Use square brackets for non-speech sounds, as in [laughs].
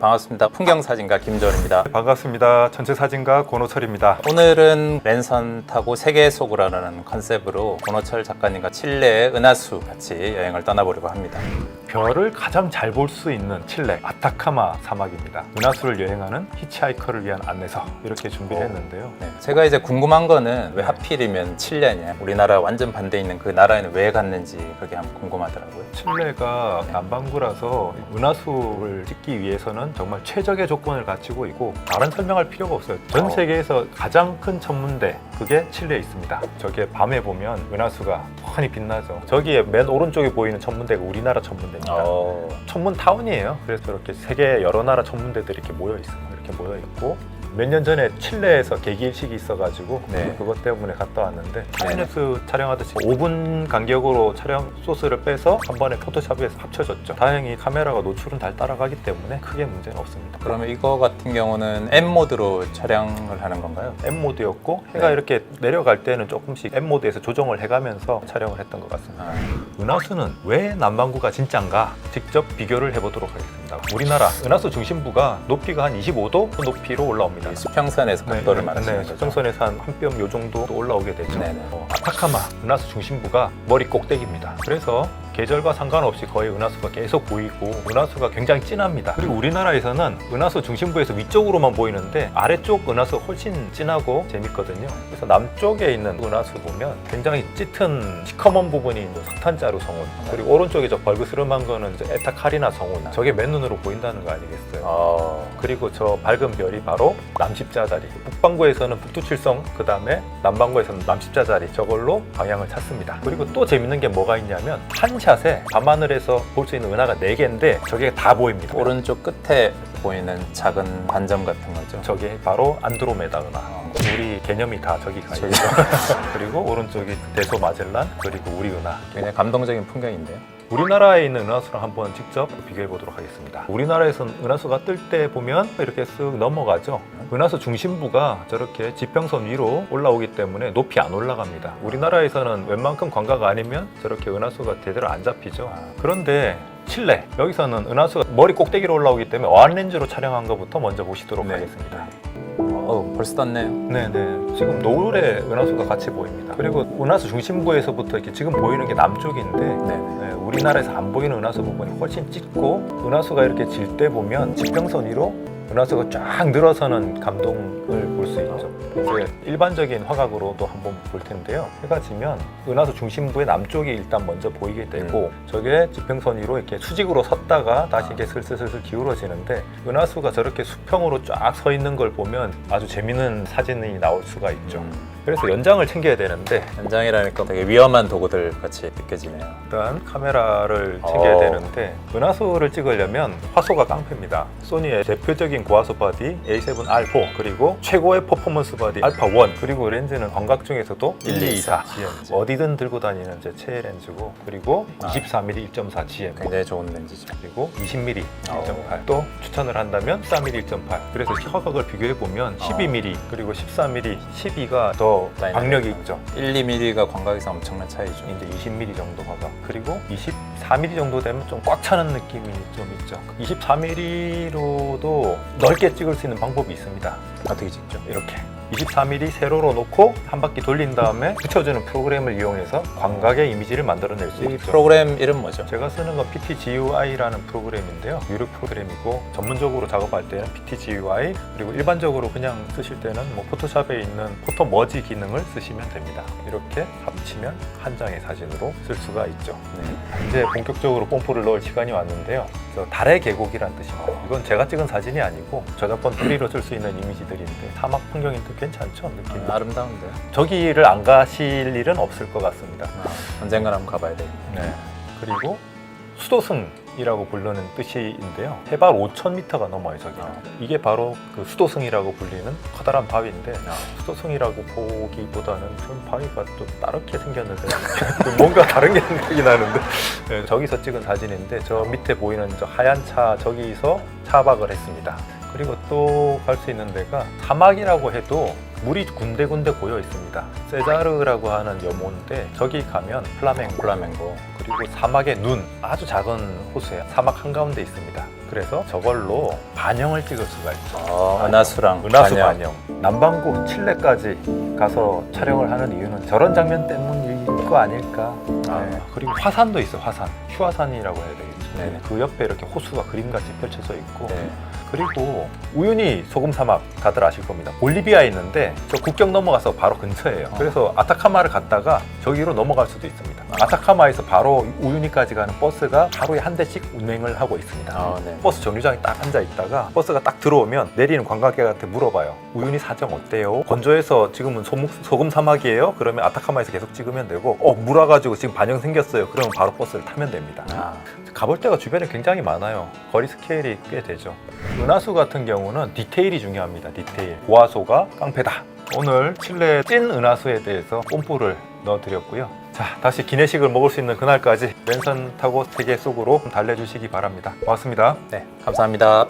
반갑습니다. 풍경사진가 김조원입니다. 반갑습니다. 전체 사진가 권호철입니다. 오늘은 랜선 타고 세계 속으로라는 컨셉으로 권호철 작가님과 칠레의 은하수 같이 여행을 떠나보려고 합니다. 별을 가장 잘 볼 수 있는 칠레 아타카마 사막입니다. 은하수를 여행하는 히치하이커를 위한 안내서 이렇게 준비를 오. 했는데요. 네, 제가 이제 궁금한 거는 왜 하필이면 칠레냐? 우리나라 완전 반대 있는 그 나라에는 왜 갔는지 그게 한번 궁금하더라고요. 칠레가 남반구라서 은하수를 찍기 위해서는 정말 최적의 조건을 갖추고 있고 다른 설명할 필요가 없어요. 전 어. 세계에서 가장 큰 천문대 그게 칠레에 있습니다. 저기에 밤에 보면 은하수가 훤히 빛나죠. 저기에 맨 오른쪽에 보이는 천문대가 우리나라 천문대입니다. 어, 천문 타운이에요. 그래서 이렇게 세계 여러 나라 천문대들이 이렇게 모여 있어요. 이렇게 모여 있고 몇 년 전에 칠레에서 개기일식이 있어가지고 네. 그것 때문에 갔다 왔는데 타임랩스 촬영하듯이 5분 간격으로 촬영 소스를 빼서 한 번에 포토샵에서 합쳐졌죠. 다행히 카메라가 노출은 잘 따라가기 때문에 크게 문제는 없습니다. 그러면 이거 같은 경우는 M 모드로 촬영을 하는 건가요? M 모드였고 해가 네. 이렇게 내려갈 때는 조금씩 M 모드에서 조정을 해가면서 촬영을 했던 것 같습니다. 아, 은하수는 왜 남반구가 진짠가 직접 비교를 해보도록 하겠습니다. 우리나라 은하수 중심부가 높이가 한 25도 높이로 올라옵니다. 이 수평선에서 각도를 말하시는 네, 거죠? 수평선에서 한한 뼘 요 정도 올라오게 되죠. 네네. 어, 아타카마 은하수 중심부가 머리 꼭대기입니다. 그래서 계절과 상관없이 거의 은하수가 계속 보이고 은하수가 굉장히 진합니다. 그리고 우리나라에서는 은하수 중심부에서 위쪽으로만 보이는데 아래쪽 은하수가 훨씬 진하고 재밌거든요. 그래서 남쪽에 있는 은하수 보면 굉장히 짙은 시커먼 부분이 석탄자루 성운 그리고 오른쪽에 저 벌그스름한 거는 에타카리나 성운 저게 맨눈으로 보인다는 거 아니겠어요? 어, 그리고 저 밝은 별이 바로 남십자자리. 북반구에서는 북두칠성, 그 다음에 남반구에서는 남십자자리. 저걸로 방향을 찾습니다. 그리고 또 재밌는 게 뭐가 있냐면 한 샷에 밤하늘에서 볼 수 있는 은하가 4개인데 저게 다 보입니다. 오른쪽 끝에 보이는 작은 반점 같은 거죠? 저게 바로 안드로메다 은하. 어, 우리 개념이 다 저기 가 있죠. [laughs] 그리고 오른쪽이 대소 마젤란, 그리고 우리 은하. 굉장히 감동적인 풍경인데요. 우리나라에 있는 은하수랑 한번 직접 비교해 보도록 하겠습니다. 우리나라에서는 은하수가 뜰 때 보면 이렇게 쓱 넘어가죠. 은하수 중심부가 저렇게 지평선 위로 올라오기 때문에 높이 안 올라갑니다. 우리나라에서는 웬만큼 광각 아니면 저렇게 은하수가 제대로 안 잡히죠. 그런데 칠레 여기서는 은하수가 머리 꼭대기로 올라오기 때문에 어안 렌즈로 촬영한 것부터 먼저 보시도록 네. 하겠습니다. 어, 벌써 떴네요. 네네. 지금 노을에 은하수가 같이 보입니다. 그리고 은하수 중심부에서부터 이렇게 지금 보이는 게 남쪽인데 네. 네, 우리나라에서 안 보이는 은하수 부분이 훨씬 짙고 은하수가 이렇게 질 때 보면 지평선 위로 은하수가 쫙 늘어서는 감동을 볼 수 있죠. 이제 일반적인 화각으로도 한번 볼 텐데요. 해가 지면 은하수 중심부의 남쪽이 일단 먼저 보이게 되고 저게 지평선 위로 이렇게 수직으로 섰다가 다시 이렇게 슬슬슬슬 기울어지는데 은하수가 저렇게 수평으로 쫙 서 있는 걸 보면 아주 재밌는 사진이 나올 수가 있죠. 음, 그래서 연장을 챙겨야 되는데 현장이라니까 되게 위험한 도구들 같이 느껴지네요. 일단 카메라를 챙겨야 어. 되는데 은하수를 찍으려면 화소가 깡패입니다. 소니의 대표적인 고화소 바디 A7R4 그리고 최고의 퍼포먼스 바디 알파1 그리고 렌즈는 광각 중에서도 1, 2, 4 GM 어디든 들고 다니는 제 최애 렌즈고 그리고 아. 24mm 1.4 GM 굉장히 좋은 렌즈죠. 그리고 20mm 어. 1.8. 또 추천을 한다면 14mm 1.8. 그래서 화각을 비교해 보면 12mm 그리고 14mm 12가 더 박력이 있죠. 1, 2mm가 광각에서 엄청난 차이죠. 이제 20mm 정도 화각 그리고 24mm 정도 되면 좀 꽉 차는 느낌이 좀 있죠 24mm로도 넓게 찍을 수 있는 방법이 있습니다 어떻게 찍죠? 이렇게 24mm 세로로 놓고 한 바퀴 돌린 다음에 붙여주는 프로그램을 이용해서 광각의 이미지를 만들어낼 수 이 있죠 프로그램 이름 뭐죠? 제가 쓰는 건 PTGUI라는 프로그램인데요. 유료 프로그램이고 전문적으로 작업할 때는 PTGUI 그리고 일반적으로 그냥 쓰실 때는 뭐 포토샵에 있는 포토 머지 기능을 쓰시면 됩니다. 이렇게 합치면 한 장의 사진으로 쓸 수가 있죠. 네. 이제 본격적으로 뽐뿌를 넣을 시간이 왔는데요. 달의 계곡이란 뜻입니다. 이건 제가 찍은 사진이 아니고 저작권 프리로 쓸 수 있는 이미지들인데 사막 풍경인데 괜찮죠 느낌이. 아, 아름다운데요. 저기를 안 가실 일은 없을 것 같습니다. 아, 언젠간 한번 가봐야 돼요. 네. 그리고 수도승이라고 부르는 뜻인데요. 해발 5,000m가 넘어요, 저기. 이게 바로 그 수도승이라고 불리는 커다란 바위인데 아, 수도승이라고 보기보다는 좀 바위가 [laughs] 좀 다르게 생겼는데 뭔가 다른 게 생각이 나는데 네, 저기서 찍은 사진인데 저 밑에 보이는 저 하얀 차 저기서 차박을 했습니다. 그리고 또 갈 수 있는 데가 사막이라고 해도 물이 군데군데 고여 있습니다. 세자르라고 하는 염호인데 저기 가면 플라멩고 플라멩고. 그리고 사막의 눈 아주 작은 호수에 사막 한가운데 있습니다. 그래서 저걸로 반영을 찍을 수가 있죠. 어, 은하수랑 은하수 반영. 반영. 남반구 칠레까지 가서 촬영을 하는 이유는 저런 장면 때문일 거 아닐까. 아. 네. 그리고 화산도 있어 화산. 휴화산이라고 해야 되겠죠. 네네. 그 옆에 이렇게 호수가 그림같이 펼쳐져 있고 네. 그리고 우유니 소금 사막 다들 아실 겁니다. 볼리비아에 있는데 저 국경 넘어가서 바로 근처예요. 어. 그래서 아타카마를 갔다가 저기로 넘어갈 수도 있습니다. 아타카마에서 바로 우유니까지 가는 버스가 하루에 한 대씩 운행을 하고 있습니다. 아, 네. 버스 정류장에 딱 앉아 있다가 버스가 딱 들어오면 내리는 관광객한테 물어봐요. 우유니 사정 어때요? 건조해서 지금은 소금, 사막이에요? 그러면 아타카마에서 계속 찍으면 되고 어 물와가지고 지금 반영 생겼어요. 그러면 바로 버스를 타면 됩니다. 아, 가볼 데가 주변에 굉장히 많아요. 거리 스케일이 꽤 되죠. 은하수 같은 경우는 디테일이 중요합니다. 디테일. 고화소가 깡패다. 오늘 칠레 찐 은하수에 대해서 뽐뿌를 넣어드렸고요. 자, 다시 기내식을 먹을 수 있는 그날까지 랜선 타고 세계 속으로 달래주시기 바랍니다. 고맙습니다. 네. 감사합니다.